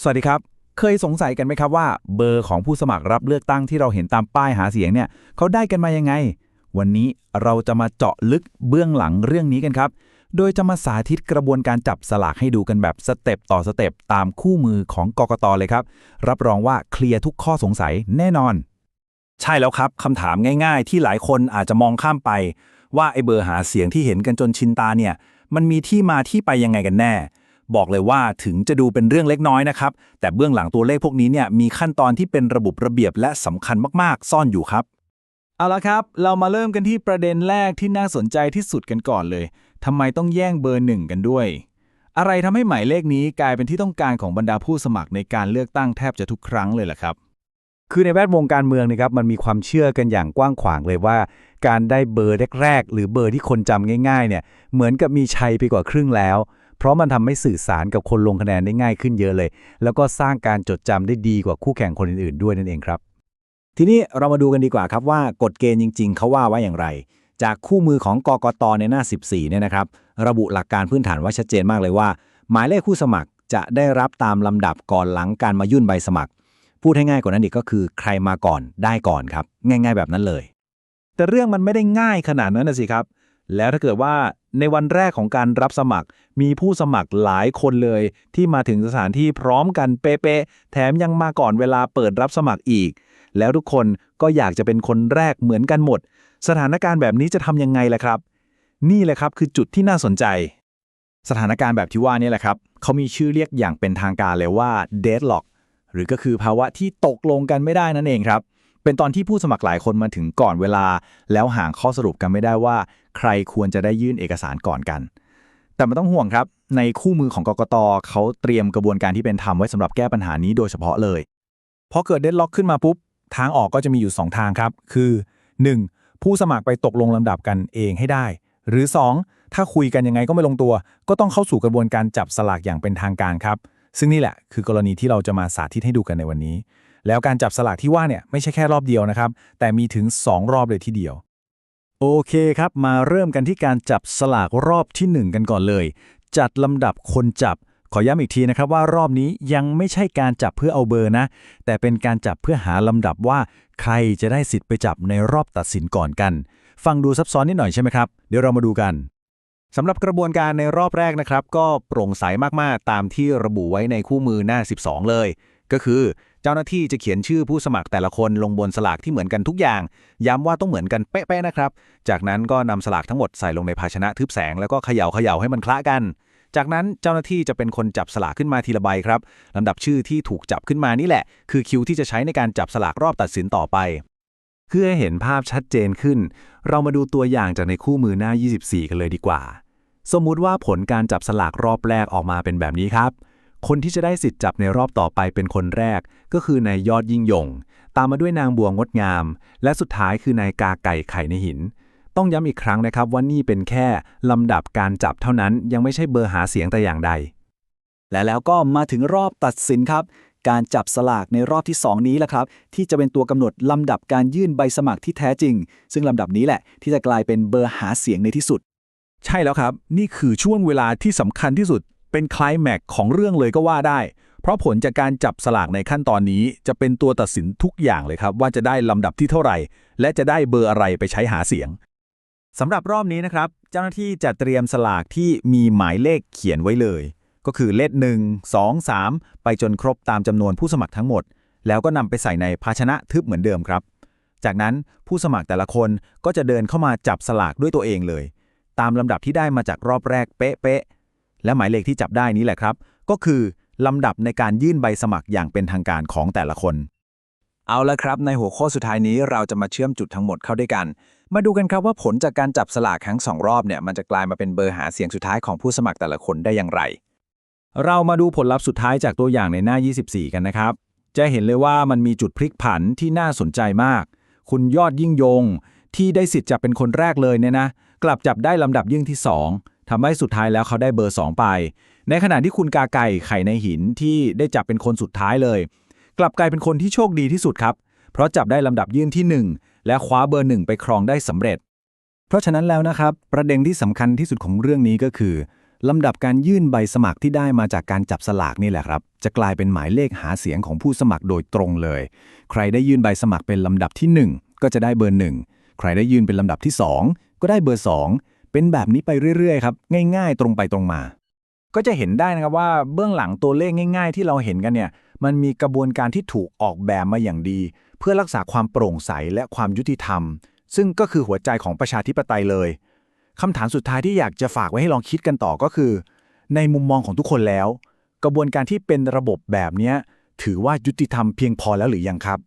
สวัสดีครับ เคยสงสัยกันไหมครับว่าเบอร์ของผู้สมัครรับเลือกตั้งที่เราเห็นตามป้ายหาเสียงเนี่ยเขาได้กันมายังไง วันนี้เราจะมาเจาะลึกเบื้องหลังเรื่องนี้กันครับ โดยจะมาสาธิตกระบวนการจับสลากให้ดูกันแบบสเต็ปต่อสเต็ปตามคู่มือของกกตเลยครับ รับรองว่าเคลียร์ทุกข้อสงสัยแน่นอน ใช่แล้วครับคำถามง่าย ๆ ที่หลายคนอาจจะมองข้ามไป ว่าไอ้เบอร์หาเสียงที่เห็นกันจนชินตาเนี่ย มันมีที่มาที่ไปยังไงกันแน่ บอกเลยว่าถึงจะดูเป็นเรื่องเล็กน้อยนะครับ แต่เบื้องหลังตัวเลขพวกนี้เนี่ยมีขั้นตอนที่เป็นระบบระเบียบและสำคัญมากๆ ซ่อนอยู่ครับ เอาละครับ เรามาเริ่มกันที่ประเด็นแรกที่น่าสนใจที่สุดกันก่อนเลยทำไมต้องแย่งเบอร์หนึ่งกันด้วย อะไรทำให้หมายเลขนี้กลายเป็นที่ต้องการของบรรดาผู้สมัครในการเลือกตั้งแทบจะทุกครั้งเลยล่ะครับคือในแวดวงการเมืองนะครับมันมีความเชื่อกันอย่างกว้างขวางเลยว่า การได้เบอร์แรกๆหรือเบอร์ที่คนจำง่ายๆเนี่ยเหมือนกับมีชัยไปกว่าครึ่งแล้ว เพราะมันทำให้สื่อสารกับคนลงคะแนนได้ง่ายขึ้นเยอะเลย แล้วก็สร้างการจดจำได้ดีกว่าคู่แข่งคนอื่นๆด้วยนั่นเองครับ ทีนี้เรามาดูกันดีกว่าครับว่ากฎเกณฑ์จริง ๆเขาว่าไว้อย่างไร จากคู่มือของกกตในหน้า 14เนี่ยนะครับ ระบุหลักการพื้นฐานไว้ชัดเจนมากเลยว่า หมายเลขผู้สมัครจะได้รับตามลำดับก่อนหลังการมายื่นใบสมัคร พูดให้ง่ายกว่านั้นอีกก็คือใครมาก่อนได้ก่อนครับ ง่าย ๆ แบบนั้นเลย แต่เรื่องมันไม่ได้ง่ายขนาดนั้นนะสิครับ แล้วถ้าเกิดว่า ในวันแรกของการรับสมัคร มีผู้สมัครหลายคนเลย ที่มาถึงสถานที่พร้อมกันเป๊ะๆแถมยังมาก่อนเวลาเปิดรับสมัครอีก แล้วทุกคนก็อยากจะเป็นคนแรกเหมือนกันหมด สถานการณ์แบบนี้จะทำยังไงล่ะครับ นี่แหละครับคือจุดที่น่าสนใจ สถานการณ์แบบที่ว่านี่แหละครับเขามีชื่อเรียกอย่างเป็นทางการเลยว่า deadlock หรือก็คือภาวะที่ตกลงกันไม่ได้นั่นเองครับเป็นตอนที่ผู้สมัครหลายคนมาถึงก่อนเวลา แล้วหาข้อสรุปกันไม่ได้ว่า ใครควรจะได้ยื่นเอกสารก่อนกัน แต่ไม่ต้องห่วงครับ ในคู่มือของกกตเขาเตรียมกระบวนการที่เป็นธรรมไว้สำหรับแก้ปัญหานี้โดยเฉพาะเลยพอเกิดเดดล็อกขึ้นมาปุ๊บ ทางออกก็จะมีอยู่ 2 ทางครับ คือ 1. ผู้สมัครไปตกลงลำดับกันเองให้ได้ หรือ 2. ถ้าคุยกันยังไงก็ไม่ลงตัว ก็ต้องเข้าสู่กระบวนการจับสลากอย่างเป็นทางการครับ ซึ่งนี่แหละคือกรณีที่เราจะมาสาธิตให้ดูกันในวันนี้ แล้วการจับสลากที่ว่าเนี่ยไม่ใช่แค่รอบเดียวนะครับ แต่มีถึง 2 รอบเลยทีเดียว โอเคครับ มาเริ่มกันที่การจับสลากรอบที่ 1 กันก่อนเลย จัดลำดับคนจับ ขอย้ำอีกทีนะครับว่ารอบนี้ยังไม่ใช่การจับเพื่อเอาเบอร์นะ แต่เป็นการจับเพื่อหาลำดับว่า ใครจะได้สิทธิ์ไปจับในรอบตัดสินก่อนกัน ฟังดูซับซ้อนนิดหน่อยใช่ไหมครับ เดี๋ยวเรามาดูกันสำหรับกระบวนการในรอบแรกนะครับ ก็โปร่งใสมากๆ ตามที่ระบุไว้ในคู่มือหน้า 12 เลย ก็คือ เจ้าหน้าที่จะเขียนชื่อผู้สมัครแต่ละคนลงบนสลากที่เหมือนกันทุกอย่าง ย้ำว่าต้องเหมือนกันเป๊ะๆนะครับ จากนั้นก็นำสลากทั้งหมดใส่ลงในภาชนะทึบแสงแล้วก็เขย่าเขย่าให้มันคละกัน จากนั้นเจ้าหน้าที่จะเป็นคนจับสลากขึ้นมาทีละใบครับลำดับชื่อที่ถูกจับขึ้นมานี่แหละ คือคิวที่จะใช้ในการจับสลากรอบตัดสินต่อไปเพื่อให้เห็นภาพชัดเจนขึ้น เรามาดูตัวอย่างจากในคู่มือหน้า 24 กันเลยดีกว่า สมมุติว่าผลการจับสลากรอบแรกออกมาเป็นแบบนี้ครับ คนที่จะได้สิทธิ์จับในรอบต่อไปเป็นคนแรก ก็คือนายยอดยิ่งยง ตามมาด้วยนางบัวงดงาม และสุดท้ายคือนายกาไก่ไข่ในหิน ต้องย้ำอีกครั้งนะครับว่านี่เป็นแค่ลำดับการจับเท่านั้นยังไม่ใช่เบอร์หาเสียงแต่อย่างใด และแล้วก็มาถึงรอบตัดสินครับ การจับสลากในรอบที่ 2 นี้แหละครับ ที่จะเป็นตัวกำหนดลำดับการยื่นใบสมัครที่แท้จริง ซึ่งลำดับนี้แหละที่จะกลายเป็นเบอร์หาเสียงในที่สุดใช่แล้วครับ นี่คือช่วงเวลาที่สำคัญที่สุด เป็นคลายแม็กของเรื่องเลยก็ว่าได้ เพราะผลจากการจับสลากในขั้นตอนนี้ จะเป็นตัวตัดสินทุกอย่างเลยครับ ว่าจะได้ลำดับที่เท่าไหร่ และจะได้เบอร์อะไรไปใช้หาเสียงสำหรับรอบนี้นะครับ เจ้าหน้าที่จะเตรียมสลากที่มีหมายเลขเขียนไว้เลย ก็คือเลข 1 2 3 ไปจนครบตามจำนวนผู้สมัครทั้งหมด แล้วก็นำไปใส่ในภาชนะทึบเหมือนเดิมครับ จากนั้นผู้สมัครแต่ละคนก็จะเดินเข้ามาจับสลากด้วยตัวเองเลย ตามลำดับที่ได้มาจากรอบแรกเป๊ะๆ และหมายเลขที่จับได้นี้แหละครับ ก็คือลำดับในการยื่นใบสมัครอย่างเป็นทางการของแต่ละคน เอาละครับ ในหัวข้อสุดท้ายนี้เราจะมาเชื่อมจุดทั้งหมดเข้าด้วยกัน มาดูกันครับว่าผลจากการจับสลากทั้งสองรอบเนี่ยมันจะกลายมาเป็นเบอร์หาเสียงสุดท้ายของผู้สมัครแต่ละคนได้อย่างไร เรามาดูผลลัพธ์สุดท้ายจากตัวอย่างในหน้า 24 กันนะครับ จะเห็นเลยว่ามันมีจุดพลิกผันที่น่าสนใจมาก คุณยอดยิ่งยง ที่ได้สิทธิ์จับเป็นคนแรกเลยเนี่ยนะ กลับจับได้ลำดับยิ่งที่2 ทำให้สุดท้ายแล้วเขาได้เบอร์ 2 ไป ในขณะที่คุณกาไก่ไข่ในหินที่ได้จับเป็นคนสุดท้ายเลย กลับกลายเป็นคนที่โชคดีที่สุดครับ เพราะจับได้ลำดับยื่นที่ 1 และคว้าเบอร์1ไปครองได้สำเร็จ เพราะฉะนั้นแล้วนะครับ ประเด็นที่สำคัญที่สุดของเรื่องนี้ก็คือลำดับการยื่นใบสมัครที่ได้มาจากการจับสลากนี่แหละครับ จะกลายเป็นหมายเลขหาเสียงของผู้สมัครโดยตรงเลย ใครได้ยื่นใบสมัครเป็นลำดับที่ 1 ก็จะได้เบอร์ 1 ใครได้ยื่นเป็นลำดับที่ 2 ก็ได้เบอร์ 2 เป็นแบบนี้ไปเรื่อยๆครับ ง่ายๆ ตรงไปตรงมา ก็จะเห็นได้นะครับว่าเบื้องหลังตัวเลขง่าย ๆ ที่เราเห็นกันเนี่ย มันมีกระบวนการที่ถูกออกแบบมาอย่างดี เพื่อรักษาความโปร่งใสและความยุติธรรม ซึ่งก็คือหัวใจของประชาธิปไตยเลยคำถามสุดท้ายที่อยากจะฝากไว้ให้ลองคิดกันต่อก็คือ ในมุมมองของทุกคนแล้ว กระบวนการที่เป็นระบบแบบนี้ถือว่ายุติธรรมเพียงพอแล้วหรือยังครับ